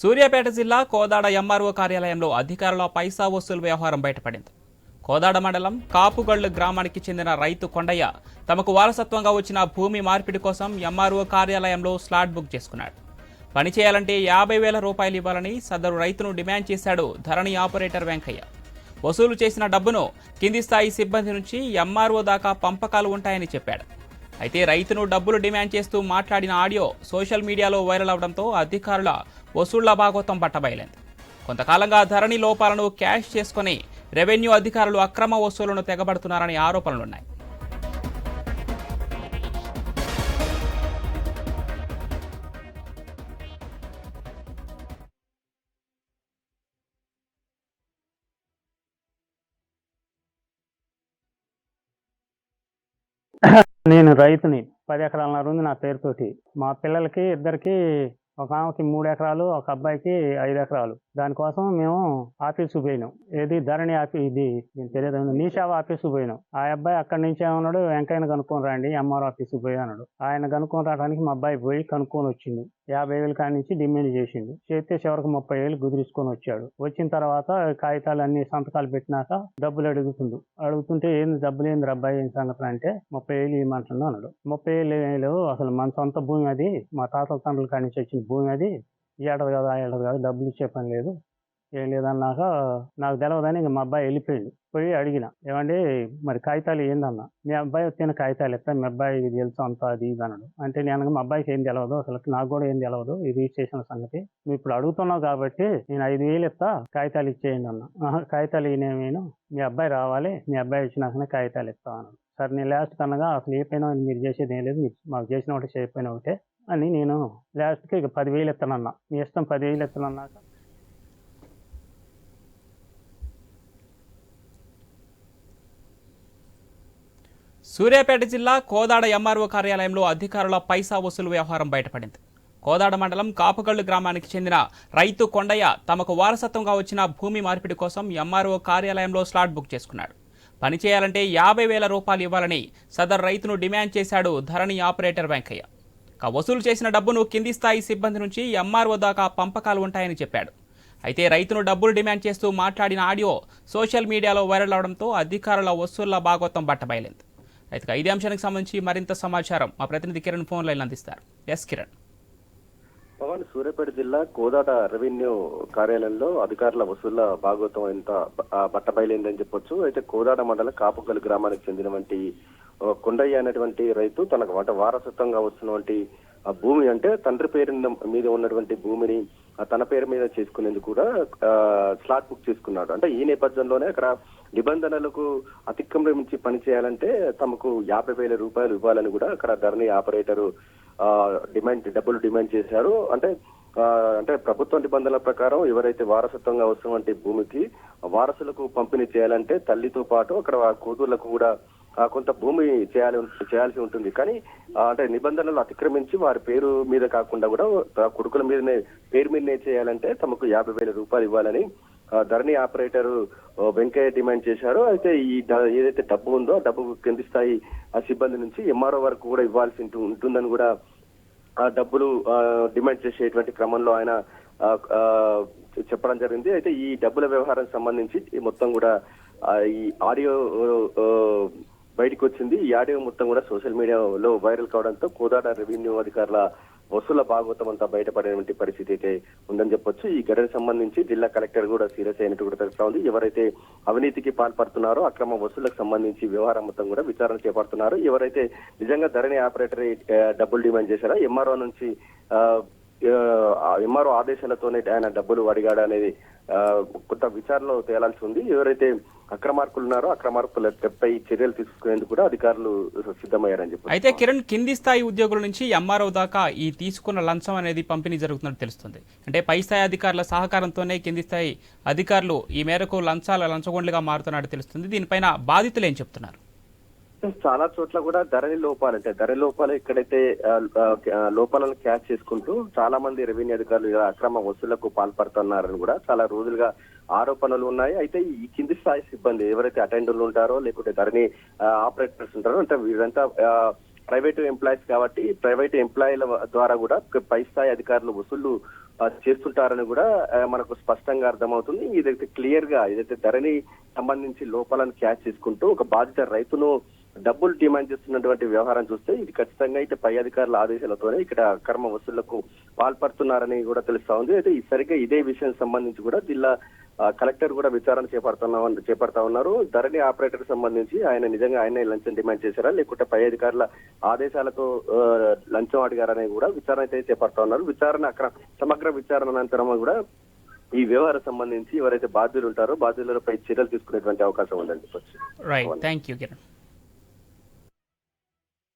సూర్యాపేట జిల్లా కోదాడ ఎంఆర్ఓ కార్యాలయంలో అధికారుల పైసా వసూలు వ్యవహారం బయటపడింది. కోదాడ మండలం కాపుగళ్ళు గ్రామానికి చెందిన రైతు కొండయ్య తమకు వారసత్వంగా వచ్చిన భూమి మార్పిడి కోసం ఎంఆర్ఓ కార్యాలయంలో స్లాట్ బుక్ చేసుకున్నాడు. పని చేయాలంటే యాభై వేల రూపాయలు ఇవ్వాలని సదరు రైతును డిమాండ్ చేశాడు ధరణి ఆపరేటర్ వెంకయ్య. వసూలు చేసిన డబ్బును కింది స్థాయి సిబ్బంది నుంచి ఎంఆర్ఓ దాకా పంపకాలు ఉంటాయని చెప్పాడు. అయితే రైతును డబ్బులు డిమాండ్ చేస్తూ మాట్లాడిన ఆడియో సోషల్ మీడియాలో వైరల్ అవడంతో అధికారుల వసూళ్ళ భాగోతం పట్టబయలైంది కొంతకాలంగా ధరణి లోపాలను క్యాష్ చేసుకుని రెవెన్యూ అధికారులు అక్రమ వసూళ్ళను తెగబడుతున్నారని ఆరోపణలున్నాయి. నేను రైతుని పది ఎకరాల ఉంది నా పేరుతోటి. మా పిల్లలకి ఇద్దరికి ఒక ఆమెకి మూడు ఎకరాలు ఒక అబ్బాయికి ఐదు ఎకరాలు. దానికోసం మేము ఆఫీసు పోయినాం. ఏది ధరణి ఆఫీ ఇది నేను తెలియదు నీషావ ఆఫీసు పోయినాం. ఆ అబ్బాయి అక్కడి నుంచి ఏమన్నాడు వెంకయ్యను కనుక్కొని రండి ఎంఆర్ ఆఫీస్కి పోయి అన్నాడు. ఆయన కనుక్కొని రావడానికి మా అబ్బాయి పోయి కనుక్కొని వచ్చిండు. యాభై వేలు కాడి నుంచి డిమాండ్ చేసిండు. చేస్తే చివరికి ముప్పై వేలు కుదిరించుకొని వచ్చాడు. వచ్చిన తర్వాత కాగితాలు అన్ని సంతకాలు పెట్టినాక డబ్బులు అడుగుతుండు. అడుగుతుంటే ఏంది డబ్బులు ఏంది అబ్బాయి ఏం సంగతి అంటే ముప్పై వేలు ఇవ్వమంటున్నా అన్నాడు. ముప్పై వేలు అసలు మన సొంత భూమి అది మా తాతల తండ్రుల కాడి నుంచి వచ్చిన భూమి అది ఈ ఏడాది కాదు ఆ ఏడాది కాదు డబ్బులు ఇచ్చే పని లేదు. ఏం లేదన్నాక నాకు తెలవదని ఇంక మా అబ్బాయి వెళ్ళిపోయాడు. పోయి అడిగిన ఏమండి మరి కాగితాలు ఏందన్నా? మీ అబ్బాయి వచ్చిన కాగితాలు ఎత్తా మీ అబ్బాయి ఇది తెలుసు అంత అది ఇది అన్నాడు. అంటే నేను మా అబ్బాయికి ఏం తెలియదు అసలు నాకు కూడా ఏం తెలియదు ఈ రిజిస్ట్రేషన్ సంగతి. నువ్వు ఇప్పుడు అడుగుతున్నావు కాబట్టి నేను ఐదు వేలు ఎత్తా కాగితాలు ఇచ్చేయండి అన్న. "ఆహా, కాగితాలు నేను మీ అబ్బాయి రావాలి మీ అబ్బాయి వచ్చినాకనే కాగితాలు ఇస్తాను అన్నాడు. సరే నేను లాస్ట్ కన్నగా అసలు ఏ పైన మీరు చేసేది ఏం లేదు మాకు చేసిన ఒకటి చేయకపోయినా ఒకటే. అని నేను లాస్ట్కి ఇక పదివేలు ఇస్తానన్నా మీ ఇష్టం పదివేలు ఇస్తానన్నాక సూర్యాపేట జిల్లా కోదాడ ఎంఆర్ఓ కార్యాలయంలో అధికారుల పైసా వసూలు వ్యవహారం బయటపడింది. కోదాడ మండలం కాపుగళ్ళు గ్రామానికి చెందిన రైతు కొండయ్య తమకు వారసత్వంగా వచ్చిన భూమి మార్పిడి కోసం ఎంఆర్ఓ కార్యాలయంలో స్లాట్ బుక్ చేసుకున్నాడు. పని చేయాలంటే యాభై వేల రూపాయలు ఇవ్వాలని సదరు రైతును డిమాండ్ చేశాడు ధరణి ఆపరేటర్ వెంకయ్య. వసూలు చేసిన డబ్బును కింది స్థాయి సిబ్బంది నుంచి ఎంఆర్ఓ దాకా పంపకాలు ఉంటాయని చెప్పాడు. అయితే రైతును డబ్బులు డిమాండ్ చేస్తూ మాట్లాడిన ఆడియో సోషల్ మీడియాలో వైరల్ అవడంతో అధికారుల వసూళ్ళ భాగోతం బట్టబయలింది. అయితే ఇదే అంశానికి సంబంధించి మరింత సమాచారం మా ప్రతినిధి కిరణ్ ఫోన్ లైన్ అందిస్తారు. ఎస్ కిరణ్. పవన్ సూర్యాపేట జిల్లా కోదాట రెవెన్యూ కార్యాలయంలో అధికారుల వసూళ్ళ భాగోత్వం ఎంత బట్టబయలైందని చెప్పొచ్చు. అయితే కోదాట మండలం కాపుగల్ గ్రామానికి చెందినటువంటి కొండయ్య అనేటువంటి రైతు తనకు అంటే వారసత్వంగా వస్తున్నటువంటి ఆ భూమి అంటే తండ్రి పేరు మీద ఉన్నటువంటి భూమిని తన పేరు మీద చేసుకునేందుకు కూడా స్లాట్ బుక్ చేసుకున్నాడు. అంటే ఈ నేపథ్యంలోనే అక్కడ నిబంధనలకు అతిక్రమించి పని చేయాలంటే తమకు యాభై వేల రూపాయలు ఇవ్వాలని కూడా అక్కడ ధరణి ఆపరేటరు డిమాండ్ డబ్బులు డిమాండ్ చేశారు. అంటే అంటే ప్రభుత్వ నిబంధనల ప్రకారం ఎవరైతే వారసత్వంగా వస్తున్నటువంటి భూమికి వారసులకు పంపిణీ చేయాలంటే తల్లితో పాటు అక్కడ కూతుర్లకు కూడా కొంత భూమి చేయాలి చేయాల్సి ఉంటుంది. కానీ అంటే నిబంధనలు అతిక్రమించి వారి పేరు మీద కాకుండా కూడా కొడుకుల మీదనే పేరు మీదనే చేయాలంటే తమకు యాభై వేల రూపాయలు ఇవ్వాలని ఆ, ధరణి ఆపరేటర్ వెంకయ్య డిమాండ్ చేశారు. అయితే ఈ ఏదైతే డబ్బు ఉందో ఆ డబ్బు కింది స్థాయి ఆ సిబ్బంది నుంచి ఎంఆర్ఓ వరకు కూడా ఇవ్వాల్సి ఉంటు- ఉంటుందని కూడా ఆ డబ్బులు డిమాండ్ చేసేటువంటి క్రమంలో ఆయన చెప్పడం జరిగింది. అయితే ఈ డబ్బుల వ్యవహారం సంబంధించి ఈ మొత్తం కూడా ఈ ఆడియో బయటకు వచ్చింది ఈ ఆడియో మొత్తం కూడా సోషల్ మీడియాలో వైరల్ కావడంతో కోదాడ రెవెన్యూ అధికారుల వసూల భాగవతం అంతా బయటపడేటువంటి పరిస్థితి అయితే ఉందని చెప్పొచ్చు. ఈ ఘటనకు సంబంధించి జిల్లా కలెక్టర్ కూడా సీరియస్ అయినట్టు కూడా తెలుస్తా ఉంది. ఎవరైతే అవినీతికి పాల్పడుతున్నారో అక్రమ వసూళ్ళకు సంబంధించి వ్యవహారం మొత్తం కూడా విచారణ చేపడుతున్నారు. ఎవరైతే నిజంగా ధరణి ఆపరేటర్ డబ్బులు డిమాండ్ చేశారో ఎంఆర్ఓ నుంచి ఎంఆర్ఓ ఆదేశాలతోనే ఆయన డబ్బులు అడిగాడు అనేది ఆ, కొంత విచారణలో తేలాల్సి ఉంది. ఎవరైతే అక్రమార్కులు ఉన్నారో అక్రమార్కులపై చర్యలు తీసుకునేందుకు కూడా అధికారులు సిద్ధమయ్యారని చెప్పి అయితే కిరణ్ కింది స్థాయి ఉద్యోగుల నుంచి ఎంఆర్ఓ దాకా ఈ తీసుకున్న లంచం అనేది పంపిణీ జరుగుతున్నట్టు తెలుస్తుంది. అంటే పై స్థాయి అధికారుల సహకారంతోనే కింది స్థాయి అధికారులు ఈ మేరకు లంచాల లంచగొండ్లుగా మారుతున్నట్టు తెలుస్తుంది. దీనిపైన బాధితులు ఏం చెప్తున్నారు? చాలా చోట్ల కూడా ధరని లోపాలు అంటే ధర లోపాలు ఎక్కడైతే లోపాలను క్యాచ్ చేసుకుంటూ చాలా మంది రెవెన్యూ అధికారులు అక్రమ వసూళ్ళకు పాల్పడుతున్నారని కూడా చాలా రోజులుగా ఆరోపణలు ఉన్నాయి. అయితే ఈ కింది స్థాయి సిబ్బంది ఎవరైతే అటెండర్లు ఉంటారో లేకుంటే ధరని ఆపరేటర్స్ ఉంటారో అంటే వీరంతా ప్రైవేట్ ఎంప్లాయీస్ కాబట్టి ప్రైవేట్ ఎంప్లాయీల ద్వారా కూడా పై స్థాయి అధికారులు వసూళ్ళు చేస్తుంటారని కూడా మనకు స్పష్టంగా అర్థమవుతుంది. ఇదైతే క్లియర్గా ఏదైతే ధరని సంబంధించి లోపాలను క్యాచ్ చేసుకుంటూ ఒక బాధిత రైతును డబ్బులు డిమాండ్ చేస్తున్నటువంటి వ్యవహారం చూస్తే ఇది ఖచ్చితంగా అయితే పై అధికారుల ఆదేశాలతోనే ఇక్కడ అక్రమ వసూళ్ళకు పాల్పడుతున్నారని కూడా తెలుస్తా ఉంది. అయితే ఈ సరిగ్గా ఇదే విషయం సంబంధించి కూడా జిల్లా కలెక్టర్ కూడా విచారణ చేపడుతున్నా చేపడతా ఉన్నారు. ధరణి ఆపరేటర్ సంబంధించి ఆయన నిజంగా ఆయనే లంచం డిమాండ్ చేశారా? లేకుంటే పై అధికారుల ఆదేశాలతో లంచం అడిగారని కూడా విచారణ అయితే చేపడతా ఉన్నారు. విచారణ అక్కడ సమగ్ర విచారణ అనంతరం కూడా ఈ వ్యవహారం సంబంధించి ఎవరైతే బాధ్యులు ఉంటారో బాధ్యులపై చర్యలు తీసుకునేటువంటి అవకాశం ఉందని చెప్పొచ్చు రైట్ థ్యాంక్ యూ కిరణ్